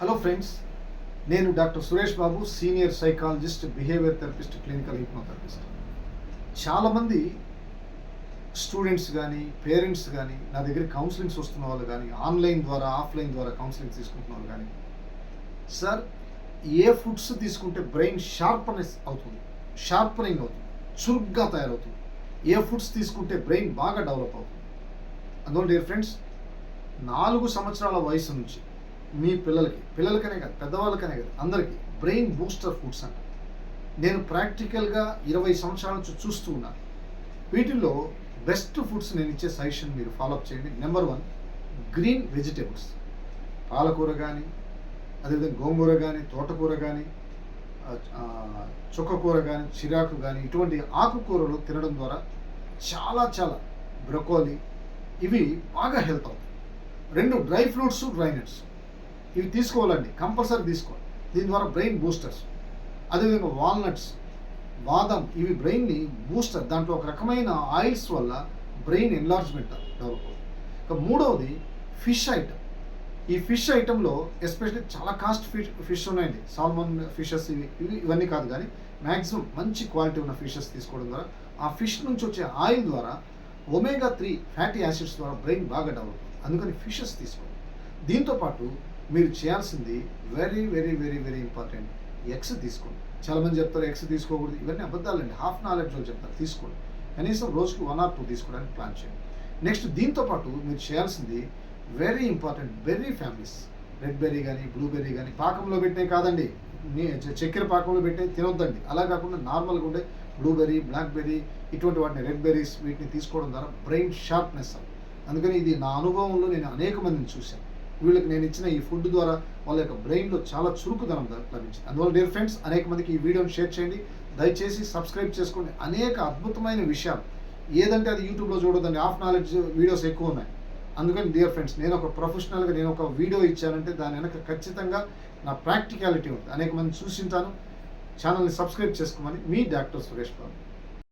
Hello friends నేను doctor Suresh Babu senior psychologist behaviour therapist clinical hypnotherapist. చాలామంది students కానీ parents కానీ నా దగ్గర కౌన్సిలింగ్స్ వస్తున్న వాళ్ళు కానీ ఆన్లైన్ ద్వారా ఆఫ్లైన్ ద్వారా కౌన్సిలింగ్ తీసుకుంటున్న వాళ్ళు కానీ సార్ ఏ ఫుడ్స్ తీసుకుంటే బ్రెయిన్ షార్ప్నెస్ అవుతుంది షార్పనింగ్ అవుతుంది చురుగ్గా తయారవుతుంది ఏ ఫుడ్స్ తీసుకుంటే బ్రెయిన్ బాగా డెవలప్ అవుతుంది. అందువల్ల డియర్ ఫ్రెండ్స్ నాలుగు సంవత్సరాల వయసు నుంచి మీ పిల్లలకి పిల్లలకనే కాదు పెద్దవాళ్ళకనే కాదు అందరికీ బ్రెయిన్ బూస్టర్ ఫుడ్స్ అంట. నేను ప్రాక్టికల్గా ఇరవై సంవత్సరాల నుంచి చూస్తూ ఉన్నాను. వీటిల్లో బెస్ట్ ఫుడ్స్ నేను ఇచ్చే సజెషన్ మీరు ఫాలోఅప్ చేయండి. నెంబర్ వన్ గ్రీన్ వెజిటేబుల్స్ పాలకూర కానీ అదేవిధంగా గోంగూర కానీ తోటకూర కానీ చుక్కకూర కానీ చిరాకు కానీ ఇటువంటి ఆకుకూరలు తినడం ద్వారా చాలా చాలా బ్రొకోలీ ఇవి బాగా హెల్త్ అవుతాయి. రెండు డ్రై ఫ్రూట్స్ డ్రై నట్స్. ఇవి తీసుకోవాలండి కంపల్సరీ తీసుకోవాలి. దీని ద్వారా బ్రెయిన్ బూస్టర్స్ అదేవిధంగా వాల్నట్స్ బాదం ఇవి బ్రెయిన్ని బూస్టర్ దాంట్లో ఒక రకమైన ఆయిల్స్ వల్ల బ్రెయిన్ ఎన్లార్జ్మెంట్ డెవలప్ అవుతుంది. ఇక మూడవది ఫిష్ ఐటమ్. ఈ ఫిష్ ఐటెంలో ఎస్పెషల్లీ చాలా కాస్ట్ ఫిష్ ఫిష్ ఉన్నాయండి. సాల్మన్ ఫిషెస్ ఇవి ఇవి ఇవన్నీ కాదు కానీ మ్యాక్సిమం మంచి క్వాలిటీ ఉన్న ఫిషెస్ తీసుకోవడం ద్వారా ఆ ఫిష్ నుంచి వచ్చే ఆయిల్ ద్వారా ఒమేగా త్రీ ఫ్యాటీ యాసిడ్స్ ద్వారా బ్రెయిన్ బాగా డెవలప్ అవుతుంది. అందుకని ఫిషెస్ తీసుకోవాలి. దీంతోపాటు మీరు చేయాల్సింది very very very very important eggs తీసుకోండి. చాలామంది చెప్తారు ఎగ్స్ తీసుకోకూడదు. ఇవన్నీ అబద్ధాలండి. హాఫ్ నాలెడ్జ్ వాళ్ళు చెప్తారు. తీసుకోండి. కనీసం రోజుకి వన్ ఆర్ టూ తీసుకోవడానికి ప్లాన్ చేయండి. నెక్స్ట్ దీంతో పాటు మీరు చేయాల్సింది very important berry families red berry కానీ బ్లూబెర్రీ కానీ పాకంలో పెట్టే కాదండి. చక్కెర పాకంలో పెట్టే తినొద్దండి. అలా కాకుండా నార్మల్గా ఉండే బ్లూబెర్రీ బ్లాక్బెర్రీ ఇటువంటి వాటిని రెడ్ బెర్రీస్ వీటిని తీసుకోవడం ద్వారా బ్రెయిన్ షార్ప్నెస్ అందుకని ఇది నా అనుభవంలో నేను అనేక మందిని చూశాను. వీళ్ళకి నేను ఇచ్చిన ఈ ఫుడ్ ద్వారా వాళ్ళ యొక్క బ్రెయిన్లో చాలా చురుకుదనం లభించింది. అందువల్ల డియర్ ఫ్రెండ్స్ అనేక మందికి ఈ వీడియోని షేర్ చేయండి. దయచేసి సబ్స్క్రైబ్ చేసుకోండి. అనేక అద్భుతమైన విషయాలు. ఏదంటే అది యూట్యూబ్లో చూడదండి ఆఫ్ నాలెడ్జ్ వీడియోస్ ఎక్కువ ఉన్నాయి. అందుకని డియర్ ఫ్రెండ్స్ నేను ఒక ప్రొఫెషనల్గా నేను ఒక వీడియో ఇచ్చానంటే దాని వెనక ఖచ్చితంగా నా ప్రాక్టికాలిటీ ఉంది అనేక మంది చూసింటాను ఛానల్ని సబ్స్క్రైబ్ చేసుకోమని మీ డాక్టర్ సురేష్ బాబు.